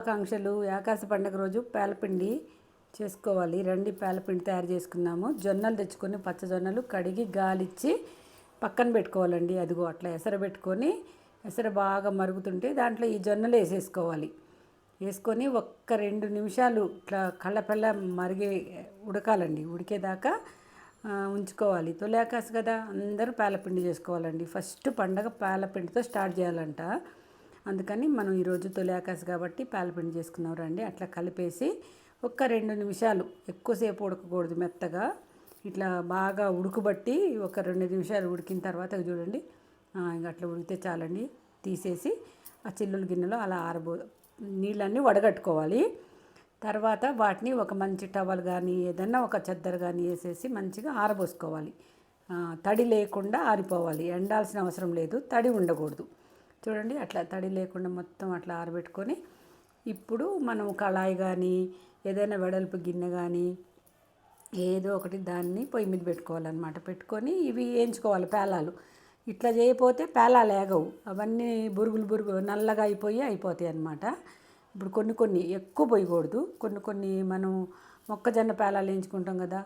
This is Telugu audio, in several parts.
ఆకాంక్షలు ఆకాశ పండుగ రోజు పేలపిండి చేసుకోవాలి. రండి పేలపిండి తయారు చేసుకున్నాము జొన్నలు తెచ్చుకొని పచ్చ జొన్నలు కడిగి గాలిచ్చి పక్కన పెట్టుకోవాలండి. అదిగో అట్లా ఎసర పెట్టుకొని ఎసర బాగా మరుగుతుంటే దాంట్లో ఈ జొన్నలు వేసేసుకోవాలి. వేసుకొని ఒక్క రెండు నిమిషాలు ఇట్లా కళ్ళపల్ల మరిగే ఉడకాలండి. ఉడికేదాకా ఉంచుకోవాలి. తొలి ఆకాశ కదా అందరూ పేలపిండి చేసుకోవాలండి. ఫస్ట్ పండగ పేలపిండితో స్టార్ట్ చేయాలంట. అందుకని మనం ఈరోజు తొలి ఆకాశ కాబట్టి పాలపిండి చేసుకున్నాం రండి. అట్లా కలిపేసి ఒక్క రెండు నిమిషాలు ఎక్కువసేపు ఉడకకూడదు మెత్తగా. ఇట్లా బాగా ఉడుకుబట్టి ఒక రెండు నిమిషాలు ఉడికిన తర్వాత చూడండి. ఇంకా అట్లా ఉడికితే చాలండి. తీసేసి ఆ చిల్లుల గిన్నెలో అలా ఆరబో నీళ్ళన్నీ వడగట్టుకోవాలి. తర్వాత వాటిని ఒక మంచి టవల్ కానీ ఏదన్నా ఒక చెద్దరు కానీ వేసేసి మంచిగా ఆరబోసుకోవాలి. తడి లేకుండా ఆరిపోవాలి. ఎండాల్సిన అవసరం లేదు. తడి ఉండకూడదు. చూడండి అట్లా తడి లేకుండా మొత్తం అట్లా ఆరబెట్టుకొని ఇప్పుడు మనం కళాయి కానీ ఏదైనా వెడల్పు గిన్నె కానీ ఏదో ఒకటి దాన్ని పొయ్యి మీద పెట్టుకోవాలన్నమాట. పెట్టుకొని ఇవి వేయించుకోవాలి పేలాలు. ఇట్లా చేయకపోతే పేలాలు ఏగవు. అవన్నీ బురుగులు బురుగు నల్లగా అయిపోయి అయిపోతాయి అన్నమాట. ఇప్పుడు కొన్ని కొన్ని ఎక్కువ పోయకూడదు. కొన్ని కొన్ని మనం మొక్కజొన్న పేలాలు వేయించుకుంటాం కదా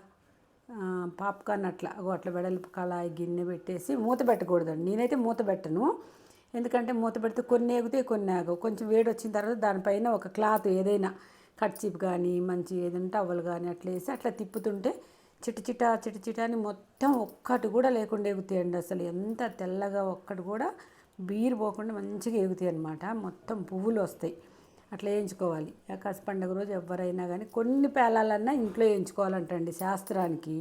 పాప్కార్న్ అట్లా అట్లా వెడల్పు కళాయి గిన్నె పెట్టేసి మూత పెట్టకూడదండి. నేనైతే మూత పెట్టను. ఎందుకంటే మూత పెడితే కొన్ని ఎగుతాయి కొన్ని ఆగవు. కొంచెం వేడి వచ్చిన తర్వాత దానిపైన ఒక క్లాత్ ఏదైనా కట్చిప్ కానీ మంచి ఏదైనా టవల్ కానీ అట్లా వేసి అట్లా తిప్పుతుంటే చిట చిట చిట చిట అని మొత్తం ఒక్కటి కూడా లేకుండా ఎగుతాయండి అసలు. ఎంత తెల్లగా ఒక్కటి కూడా బీరు పోకుండా మంచిగా ఎగుతాయి అనమాట మొత్తం పువ్వులు వస్తాయి. అట్లా వేయించుకోవాలి. ఆకాశ పండుగ రోజు ఎవరైనా కానీ కొన్ని పేలాలన్నా ఇంట్లో వేయించుకోవాలంటండి శాస్త్రానికి.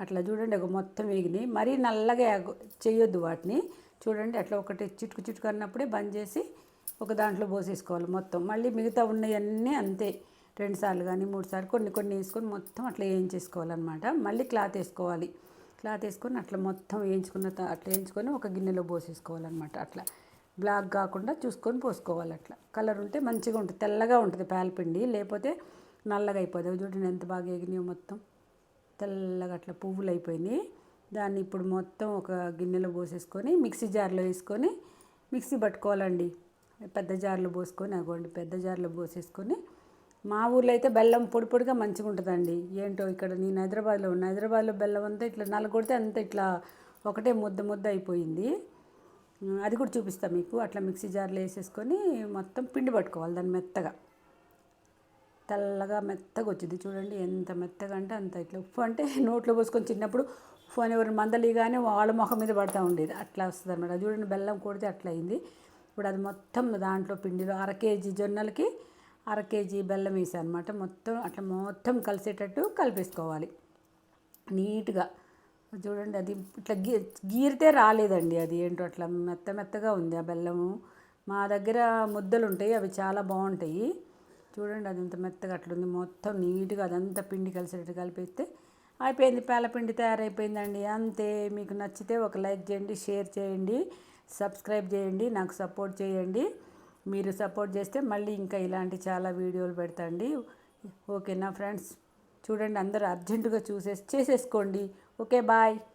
అట్లా చూడండి ఒక మొత్తం వేగినాయి. మరీ నల్లగా చేయొద్దు వాటిని. చూడండి అట్లా ఒకటి చిటుకు చిటుకు అన్నప్పుడే బంద్ చేసి ఒక దాంట్లో పోసేసుకోవాలి మొత్తం. మళ్ళీ మిగతా ఉన్నవన్నీ అంతే. రెండు సార్లు కానీ మూడు సార్లు కొన్ని కొన్ని వేసుకొని మొత్తం అట్లా వేయించేసుకోవాలన్నమాట. మళ్ళీ క్లాత్ వేసుకోవాలి. క్లాత్ వేసుకొని అట్లా మొత్తం వేయించుకున్న అట్లా వేయించుకొని ఒక గిన్నెలో పోసేసుకోవాలన్నమాట అట్లా. బ్లాక్ కాకుండా చూసుకొని పోసుకోవాలి అట్లా. కలర్ ఉంటే మంచిగా ఉంటుంది. తెల్లగా ఉంటుంది పాలపిండి లేకపోతే నల్లగా అయిపోతుంది చూడండి ఎంత బాగా ఎగినాయో మొత్తం. తెల్లగా అట్లా పువ్వులు అయిపోయినాయి. దాన్ని ఇప్పుడు మొత్తం ఒక గిన్నెలో పోసేసుకొని మిక్సీ జార్లో వేసుకొని మిక్సీ పట్టుకోవాలండి. పెద్ద జార్లో పోసుకొని అగోండి పెద్ద జార్లో పోసేసుకొని. మా ఊర్లో అయితే బెల్లం పొడి పొడిగా మంచిగా ఉంటుందండి. ఏంటో ఇక్కడ నేను హైదరాబాద్లో ఉన్న హైదరాబాద్లో బెల్లం అంతా ఇట్లా నలగొడితే అంతా ఇట్లా ఒకటే ముద్ద ముద్ద అయిపోయింది. అది కూడా చూపిస్తాను మీకు. అట్లా మిక్సీ జార్లో వేసేసుకొని మొత్తం పిండి పట్టుకోవాలి దాన్ని మెత్తగా. తెల్లగా మెత్తగా వచ్చింది. చూడండి ఎంత మెత్తగా అంటే అంత ఇట్లా ఉప్పు. అంటే నోట్లో పోసుకొని చిన్నప్పుడు ఫోన్ ఎవరు మందలిగానే వాళ్ళ ముఖం మీద పడుతూ ఉండేది. అట్లా వస్తుంది అనమాట చూడండి బెల్లం కొడితే అట్లా అయింది. ఇప్పుడు అది మొత్తం దాంట్లో పిండిలో అర కేజీ జొన్నలకి అర కేజీ బెల్లం వేసా అనమాట మొత్తం అట్లా మొత్తం కలిసేటట్టు కలిపేసుకోవాలి. నీట్గా. చూడండి అది ఇట్లా గీ గీరితే రాలేదండి అది ఏంటో అట్లా మెత్త మెత్తగా ఉంది ఆ బెల్లము. మా దగ్గర ముద్దలు ఉంటాయి అవి చాలా బాగుంటాయి. చూడండి అది ఇంత మెత్తగా అట్లుంది. మొత్తం నీట్గా అదంతా పిండి కలిసేటట్టు కలిపేస్తే అయిపోయింది. పేలపిండి తయారైపోయిందండి. అంతే. మీకు నచ్చితే ఒక లైక్ చేయండి షేర్ చేయండి సబ్స్క్రైబ్ చేయండి నాకు సపోర్ట్ చేయండి. మీరు సపోర్ట్ చేస్తే మళ్ళీ ఇంకా ఇలాంటి చాలా వీడియోలు పెడతాండి ఓకేనా ఫ్రెండ్స్? చూడండి అందరూ అర్జెంటుగా చూసేసి చేసేసుకోండి. Okay bye.